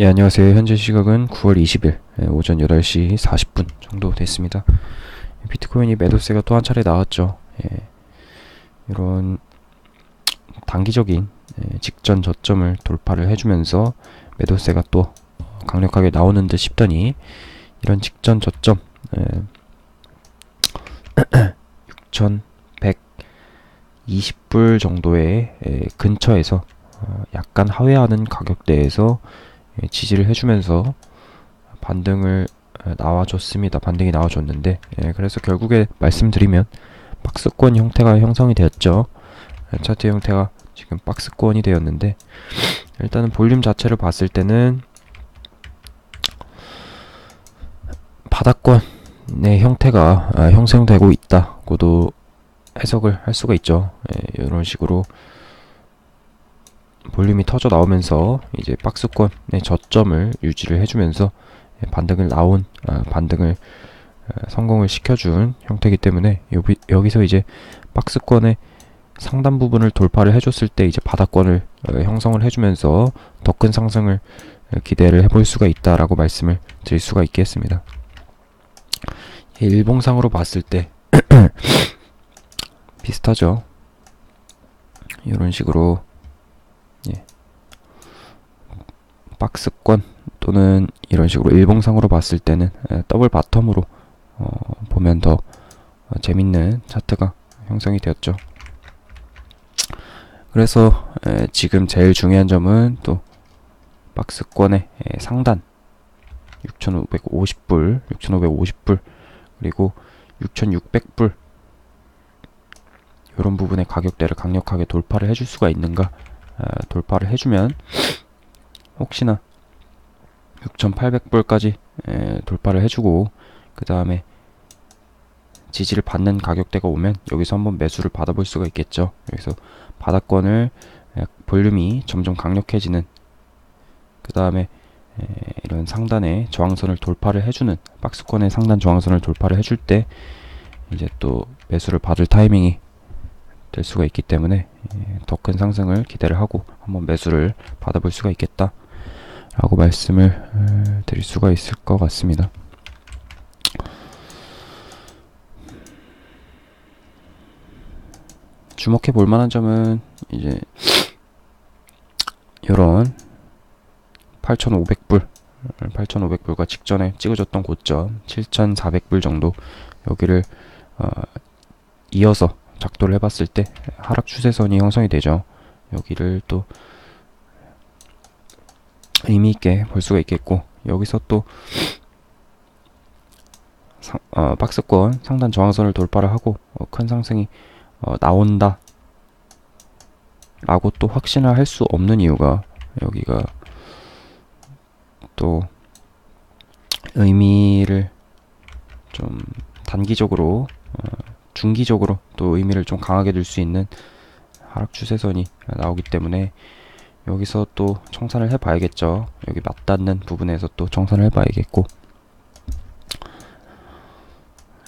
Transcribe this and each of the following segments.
예, 안녕하세요. 현재 시각은 9월 20일 예, 오전 8시 40분 정도 됐습니다. 비트코인이 매도세가 또 한 차례 나왔죠. 예, 이런 단기적인 예, 직전 저점을 돌파를 해주면서 매도세가 또 강력하게 나오는 듯 싶더니 이런 직전 저점 예, 6,120불 정도의 예, 근처에서 어, 약간 하회하는 가격대에서 예, 지지를 해주면서 반등을 에, 나와줬습니다. 반등이 나와줬는데 예, 그래서 결국에 말씀드리면 박스권 형태가 형성이 되었죠. 예, 차트 형태가 지금 박스권이 되었는데 일단은 볼륨 자체를 봤을 때는 바닥권의 형태가 아, 형성되고 있다고도 해석을 할 수가 있죠. 예, 이런 식으로 볼륨이 터져 나오면서 이제 박스권의 저점을 유지를 해주면서 반등을 나온 아, 반등을 아, 성공을 시켜준 형태이기 때문에 여기, 여기서 이제 박스권의 상단 부분을 돌파를 해줬을 때 이제 바닥권을 어, 형성을 해주면서 더 큰 상승을 어, 기대를 해볼 수가 있다라고 말씀을 드릴 수가 있겠습니다. 이 일봉상으로 봤을 때 비슷하죠. 이런 식으로 박스권 또는 이런 식으로 일봉상으로 봤을 때는 에, 더블 바텀으로 어, 보면 더 어, 재밌는 차트가 형성이 되었죠. 그래서 에, 지금 제일 중요한 점은 또 박스권의 에, 상단. 6,550불, 6,550불 그리고 6,600불. 이런 부분의 가격대를 강력하게 돌파를 해줄 수가 있는가? 아, 돌파를 해주면 혹시나 6,800불까지 돌파를 해주고 그 다음에 지지를 받는 가격대가 오면 여기서 한번 매수를 받아볼 수가 있겠죠. 여기서 바닥권을 에, 볼륨이 점점 강력해지는 그 다음에 이런 상단의 저항선을 돌파를 해주는 박스권의 상단 저항선을 돌파를 해줄 때 이제 또 매수를 받을 타이밍이 될 수가 있기 때문에 더 큰 상승을 기대를 하고 한번 매수를 받아볼 수가 있겠다. 라고 말씀을 드릴 수가 있을 것 같습니다. 주목해 볼 만한 점은 이제 이런 8,500불 8,500불과 직전에 찍어줬던 고점 7,400불 정도 여기를 어, 이어서 작도를 해봤을 때 하락 추세선이 형성이 되죠. 여기를 또 의미 있게 볼 수가 있겠고 여기서 또 상, 어, 박스권 상단 저항선을 돌파를 하고 어, 큰 상승이 어, 나온다 라고 또 확신을 할 수 없는 이유가 여기가 또 의미를 좀 단기적으로 어, 중기적으로 또 의미를 좀 강하게 줄 수 있는 하락 추세선이 나오기 때문에 여기서 또 청산을 해봐야겠죠. 여기 맞닿는 부분에서 또 청산을 해봐야겠고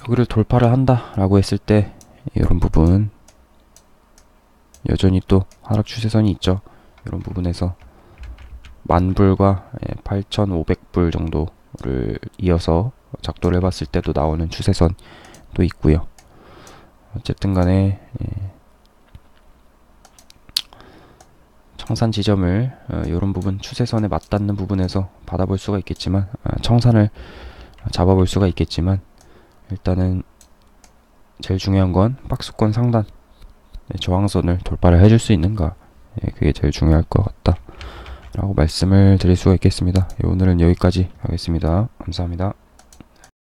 여기를 돌파를 한다라고 했을 때 이런 부분 여전히 또 하락 추세선이 있죠. 이런 부분에서 만불과 8,500불 예, 정도를 이어서 작도를 해봤을 때도 나오는 추세선도 있고요. 어쨌든 간에 예, 청산 지점을 이런 어, 부분 추세선에 맞닿는 부분에서 받아볼 수가 있겠지만 어, 청산을 잡아볼 수가 있겠지만 일단은 제일 중요한 건 박스권 상단 네, 저항선을 돌파를 해줄 수 있는가. 예, 그게 제일 중요할 것 같다 라고 말씀을 드릴 수가 있겠습니다. 예, 오늘은 여기까지 하겠습니다. 감사합니다